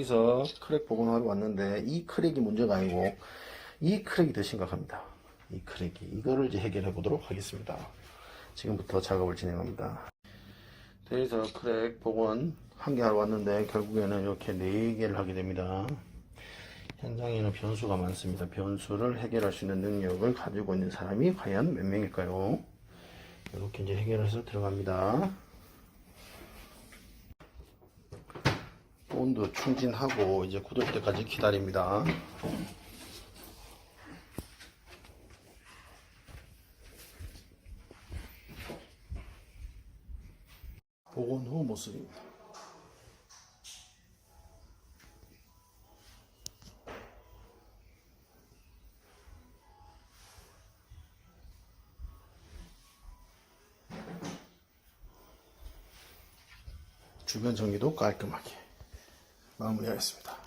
여기서 크랙 복원하러 왔는데 이 크랙이 문제가 아니고 이 크랙이 더 심각합니다. 이 크랙이 이거를 이제 해결해 보도록 하겠습니다. 지금부터 작업을 진행합니다. 여기서 크랙 복원 한 개 하러 왔는데 결국에는 이렇게 네 개를 하게 됩니다. 현장에는 변수가 많습니다. 변수를 해결할 수 있는 능력을 가지고 있는 사람이 과연 몇 명일까요? 이렇게 이제 해결해서 들어갑니다. 온도 충진하고 이제 굳을 때까지 기다립니다. 복원 후 모습입니다. 주변 정리도 깔끔하게 마무리하겠습니다.